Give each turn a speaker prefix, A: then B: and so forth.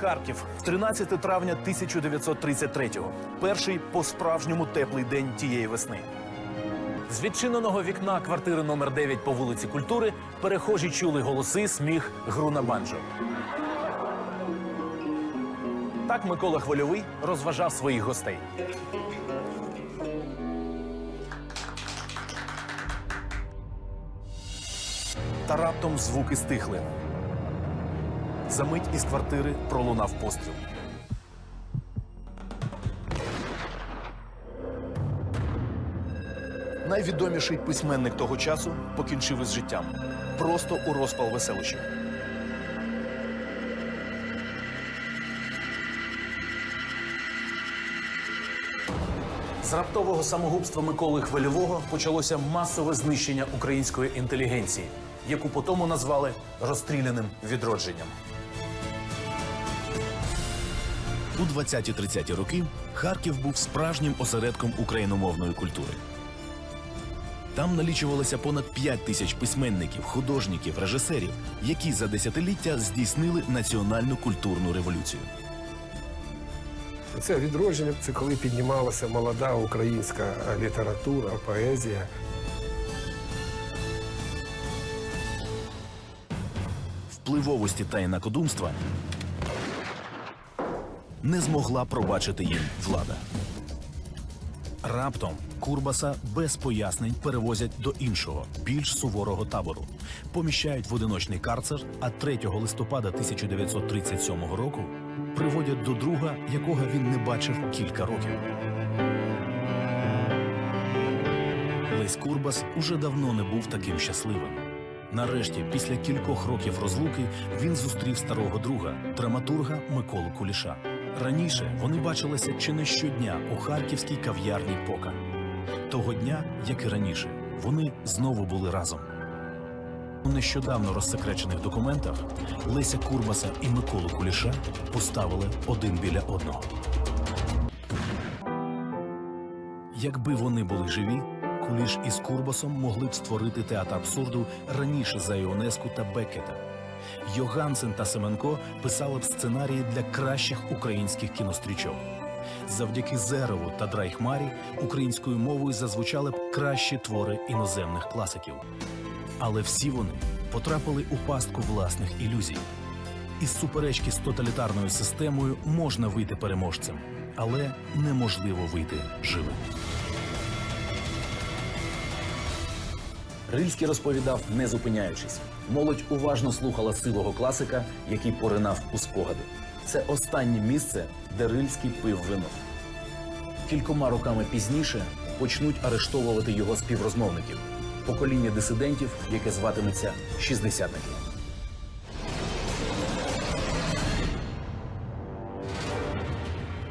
A: Харків, 13 травня 1933-го. Перший по-справжньому теплий день тієї весни. З відчиненого вікна квартири номер 9 по вулиці Культури перехожі чули голоси, сміх, гру на банджо. Так Микола Хвильовий розважав своїх гостей. Та раптом звуки стихли. Замить із квартири пролунав постріл. Найвідоміший письменник того часу покінчив із життям просто у розпал веселища. З раптового самогубства Миколи Хвильового почалося масове знищення української інтелігенції, яку потому назвали розстріляним відродженням.
B: У 20-30-ті роки Харків був справжнім осередком україномовної культури. Там налічувалося понад 5 тисяч письменників, художників, режисерів, які за десятиліття здійснили національну культурну революцію.
C: Це відродження, це коли піднімалася молода українська література, поезія.
B: Впливовості та інакодумства не змогла пробачити їм влада. Раптом Курбаса без пояснень перевозять до іншого, більш суворого табору, поміщають в одиночний карцер, а 3 листопада 1937 року приводять до друга, якого він не бачив кілька років. Лесь Курбас уже давно не був таким щасливим. Нарешті, після кількох років розлуки, він зустрів старого друга, драматурга Миколу Куліша. Раніше вони бачилися чи не щодня у харківській кав'ярні Пока. Того дня, як і раніше, вони знову були разом. У нещодавно розсекречених документах Леся Курбаса і Миколу Куліша поставили один біля одного. Якби вони були живі, Куліш із Курбасом могли б створити театр абсурду раніше за Іонеску та Беккета. Йогансен та Семенко писали б сценарії для кращих українських кінострічок. Завдяки Зерову та Драйхмарі українською мовою зазвучали б кращі твори іноземних класиків. Але всі вони потрапили у пастку власних ілюзій. Із суперечки з тоталітарною системою можна вийти переможцем, але неможливо вийти живим.
A: Рильський розповідав, не зупиняючись. Молодь уважно слухала сивого класика, який поринав у спогади. Це останнє місце, де Рильський пив вино. Кількома роками пізніше почнуть арештовувати його співрозмовників покоління дисидентів, яке зватиметься шістдесятники.